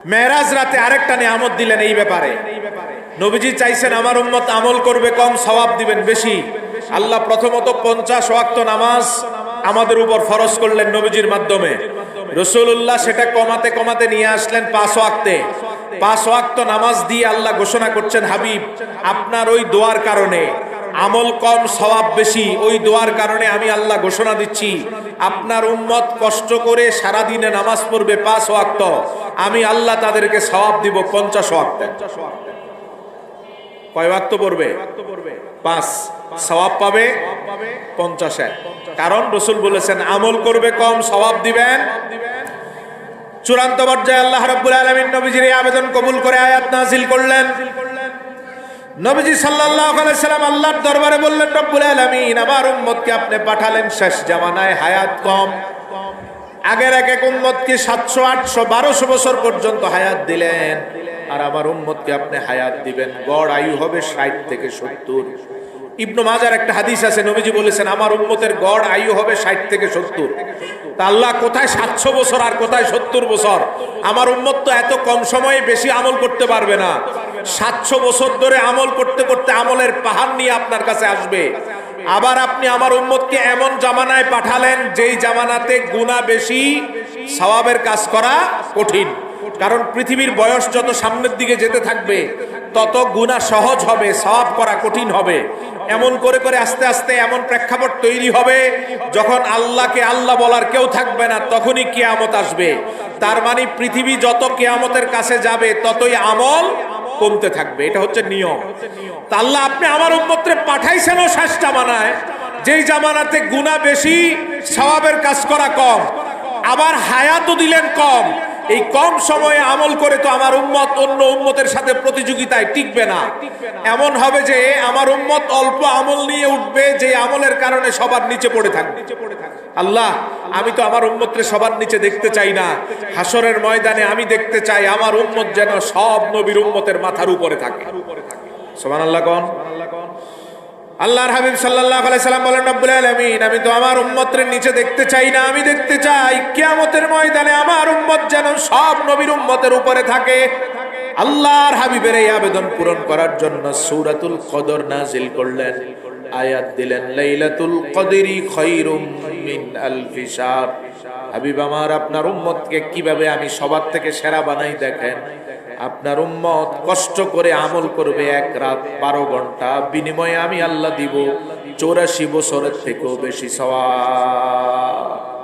মেরাজ রাতে আরেকটা নিয়ামত দিলেন এই ব্যাপারে। নবীজি চাইছেন আমার উম্মত আমল করবে, কম সওয়াব দিবেন বেশি। আল্লাহ প্রথমত পঞ্চাশ ওয়াক্ত নামাজ আমাদের উপর ফরজ করলেন নবীজির মাধ্যমে। রসুল্লাহ সেটা কমাতে কমাতে নিয়ে আসলেন পাঁচ ওয়াক্তে। পাঁচ ওয়াক্ত নামাজ দিয়ে আল্লাহ ঘোষণা করছেন, হাবিব, আপনার ওই দোয়ার কারণে আমল কম, সওয়াব বেশি। ওই দোয়ার কারণে আমি আল্লাহ ঘোষণা দিচ্ছি, আপনার উম্মত কষ্ট করে সারা দিনে নামাজ পড়বে পাঁচ ওয়াক্ত। আমি আল্লাহ তাদেরকে সওয়াব দিব পঞ্চাশ ওয়াক্ত। কয় ওয়াক্ত পড়বে? পাঁচ। সওয়াব পাবে পঞ্চাশে। কারণ রসুল বলেছেন, আমল করবে কম, সওয়াব দিবেন। চূড়ান্ত পর্যায়ে আল্লাহ রাব্বুল আলামিন নবীজির আবেদন কবুল করে আয়াত নাজিল করলেন। নবীজি সাল্লাল্লাহু আলাইহি সাল্লাম আল্লাহর দরবারে বললেন, রব্বুল আলামিন, আমার উম্মতকে আপনি পাঠালেন শেষ জামানায় হায়াত কম। আগের এক এক উম্মতকে সাতশো, আটশো, বারোশো বছর পর্যন্ত হায়াত দিলেন। আর আমার উম্মতকে আপনি হায়াত দিবেন। গড় আয়ু হবে ষাট থেকে সত্তর। ইবনু মাজার একটা হাদিস আছে, নবীজি বলেছেন, আমার উম্মতের গড় আয়ু হবে ষাট থেকে সত্তর। তা আল্লাহ কোথায় সাতশো বছর আর কোথায় সত্তর বছর? আমার উম্মত তো এত কম সময়ে বেশি আমল করতে পারবে না। সাতশো বছর ধরে আমল করতে করতে আমলের পাহাড় নিয়ে আপনার কাছে আসবে। আবার আপনি আমার উম্মতকে এমন জামানায় পাঠালেন, যেই জামানাতে গুণা বেশি, সওয়াবের কাজ করা কঠিন। কারণ পৃথিবীর বয়স যত সামনের দিকে যেতে থাকবে, তত গুণা সহজ হবে, সওয়াব করা কঠিন হবে। এমন করে করে আস্তে আস্তে এমন প্রেক্ষাপট তৈরি হবে, যখন আল্লাহকে আল্লাহ বলার কেউ থাকবে না, তখনই কেয়ামত আসবে। তার মানে পৃথিবী যত কেয়ামতের কাছে যাবে, ততই আমল কমতে থাকবে, এটা হচ্ছে নিয়ম। তা আপনি আমার উম্মতরে পাঠাইছেন ও শেষ জামানায় যেই জামানাতে গুণা বেশি স্বভাবের কাজ করা কম। আবার হায়াতও দিলেন কম। এই কম সময়ে আমল করে তো আমার উম্মত অন্য উম্মতের সাথে প্রতিযোগিতায় টিকবে না। এমন হবে যে আমার উম্মত অল্প আমল নিয়ে উঠবে, যে আমলের কারণে সবার নিচে পড়ে থাকবে। আল্লাহ, আমি তো আমার উম্মতরে সবার নিচে দেখতে চাই না। হাসরের ময়দানে আমি দেখতে চাই আমার উম্মত যেন সব নবীর উম্মতের মাথার উপরে থাকে। সোমান আল্লাহ কন। আল্লাহর হাবিব সাল্লাহ আলাইসাল্লাম বলেন, রব্বুল আলমিন, আমি তো আমার উম্মতের নিচে দেখতে চাই না, আমি দেখতে চাই কেয়ামতের ময়দানে আমার উম্মত যেন সব নবীর উম্মতের উপরে থাকে। আল্লাহর হাবিবের এই আবেদন পূরণ করার জন্য সৌরাতুল কদর নাজিল করলেন। আয়াত দিলেন, লাইলাতুল কদরি খায়রুম মিন আলফি শাহর। হাবিব আমার, আপনার উম্মতকে কীভাবে আমি সবার থেকে সেরা বানাই দেখেন? আপনার উম্মত কষ্ট করে আমল করবে এক রাত বারো ঘণ্টা, বিনিময়ে আমি আল্লাহ দিব চৌরাশি বছরের থেকেও বেশি সওয়াব।